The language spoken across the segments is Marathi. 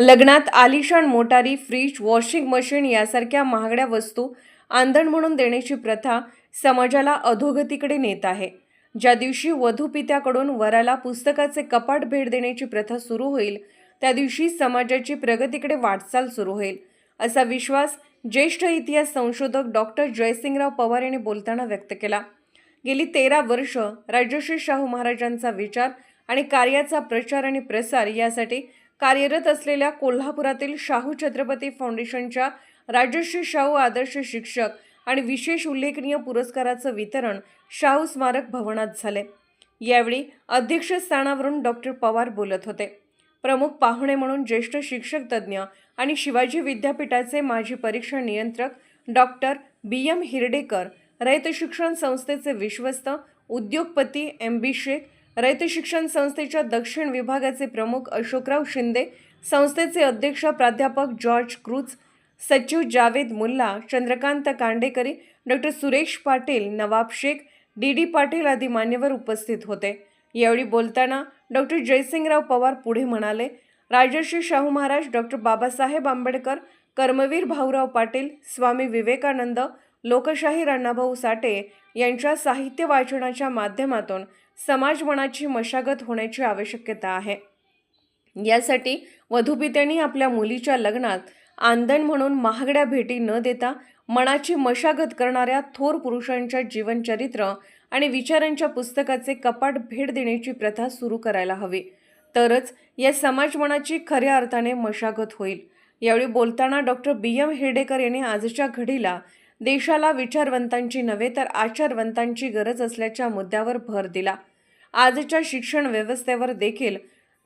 लग्नात आलिशान मोटारी फ्रीज वॉशिंग मशीन यासारख्या महागड्या वस्तू आंधण म्हणून देण्याची प्रथा समाजाला अधोगतीकडे नेत आहे. ज्या दिवशी वधूपित्याकडून वराला पुस्तकाचे कपाट भेट देण्याची प्रथा सुरू होईल त्या दिवशी समाजाची प्रगतीकडे वाटचाल सुरू होईल असा विश्वास ज्येष्ठ इतिहास संशोधक डॉक्टर जयसिंगराव पवार यांनी बोलताना व्यक्त केला. गेली तेरा वर्ष राजश्री शाहू महाराजांचा विचार आणि कार्याचा प्रचार आणि प्रसार यासाठी कार्यरत असलेल्या कोल्हापुरातील शाहू छत्रपती फाउंडेशनच्या राजश्री शाहू आदर्श शिक्षक आणि विशेष उल्लेखनीय पुरस्काराचं वितरण शाहू स्मारक भवनात झाले. यावेळी अध्यक्षस्थानावरून डॉक्टर पवार बोलत होते. प्रमुख पाहुणे म्हणून ज्येष्ठ शिक्षक तज्ज्ञ आणि शिवाजी विद्यापीठाचे माजी परीक्षा नियंत्रक डॉक्टर बी एम हिरडेकर रयत शिक्षण संस्थेचे विश्वस्त उद्योगपती एम बी शेख रयत शिक्षण संस्थेच्या दक्षिण विभागाचे प्रमुख अशोकराव शिंदे संस्थेचे अध्यक्ष प्राध्यापक जॉर्ज क्रूज सचिव Javed Mulla Chandrakant कांडेकरी doctor Suresh Patil Nawab Shaikh D D Patil आदी मान्यवर उपस्थित होते. यावेळी बोलताना डॉक्टर जयसिंगराव पवार पुढे म्हणाले राजर्षी शाहू महाराज डॉक्टर बाबासाहेब आंबेडकर कर्मवीर भाऊराव पाटील स्वामी विवेकानंद लोकशाही अण्णाभाऊ साठे यांच्या साहित्य वाचनाच्या माध्यमातून समाजमनाची मशागत होण्याची आवश्यकता आहे. यासाठी वधूपित्यांनी आपल्या मुलीच्या लग्नात आंदण म्हणून महागड्या भेटी न देता मनाची मशागत करणाऱ्या थोर पुरुषांच्या जीवनचरित्र आणि विचारांच्या पुस्तकाचे कपाट भेट देण्याची प्रथा सुरू करायला हवी. तरच या समाजमनाची खऱ्या अर्थाने मशागत होईल. यावेळी बोलताना डॉक्टर बी. एम. हेडेकर यांनी आजच्या घडीला देशाला विचारवंतांची नव्हे तर आचारवंतांची गरज असल्याच्या मुद्द्यावर भर दिला. आजच्या शिक्षण व्यवस्थेवर देखील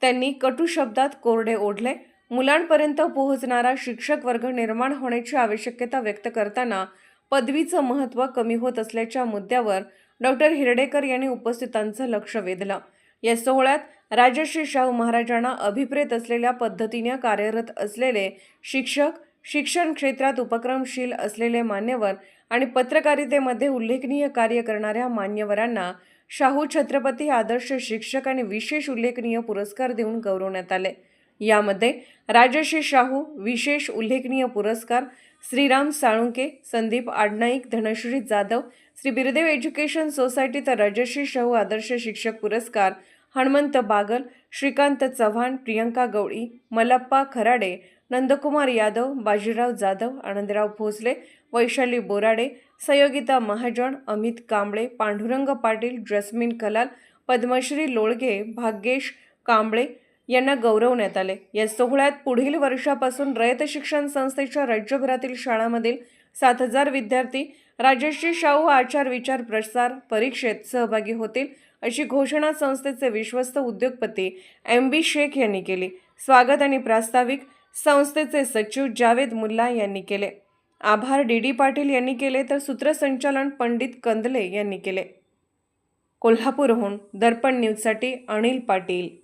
त्यांनी कटू शब्दात कोरडे ओढले. मुलांपर्यंत पोहोचणारा शिक्षक वर्ग निर्माण होण्याची आवश्यकता व्यक्त करताना पदवीचं महत्त्व कमी होत असल्याच्या मुद्द्यावर डॉक्टर हिरडेकर यांनी उपस्थितांचं लक्ष वेधलं. या सोहळ्यात राजश्री शाहू महाराजांना अभिप्रेत असलेल्या पद्धतीने कार्यरत असलेले शिक्षक शिक्षण क्षेत्रात उपक्रमशील असलेले मान्यवर आणि पत्रकारितेमध्ये उल्लेखनीय कार्य करणाऱ्या मान्यवरांना शाहू छत्रपती आदर्श शिक्षक आणि विशेष उल्लेखनीय पुरस्कार देऊन गौरवण्यात आले. यामध्ये राजश्री शाहू विशेष उल्लेखनीय पुरस्कार श्रीराम साळुंके संदीप आडनाईक धनश्री जाधव श्री बिरदेव एज्युकेशन सोसायटी तर राजश्री शाहू आदर्श शिक्षक पुरस्कार हनुमंत बागल श्रीकांत चव्हाण प्रियंका गवळी मलप्पा खराडे नंदकुमार यादव बाजीराव जाधव आनंदराव भोसले वैशाली बोराडे सयोगिता महाजन अमित कांबळे पांडुरंग पाटील जस्मिन कलाल पद्मश्री लोळगे भाग्येश कांबळे यांना गौरवण्यात आले. या सोहळ्यात पुढील वर्षापासून रयत शिक्षण संस्थेच्या राज्यभरातील शाळांमधील सात हजार विद्यार्थी राजश्री शाहू आचार विचार प्रसार परीक्षेत सहभागी होतील अशी घोषणा संस्थेचे विश्वस्त उद्योगपती एम बी शेख यांनी केली. स्वागत आणि प्रास्ताविक संस्थेचे सचिव जावेद मुल्ला यांनी केले. आभार डी डी पाटील यांनी केले तर सूत्रसंचालन पंडित कंदले यांनी केले. कोल्हापूरहून दर्पण न्यूजसाठी अनिल पाटील.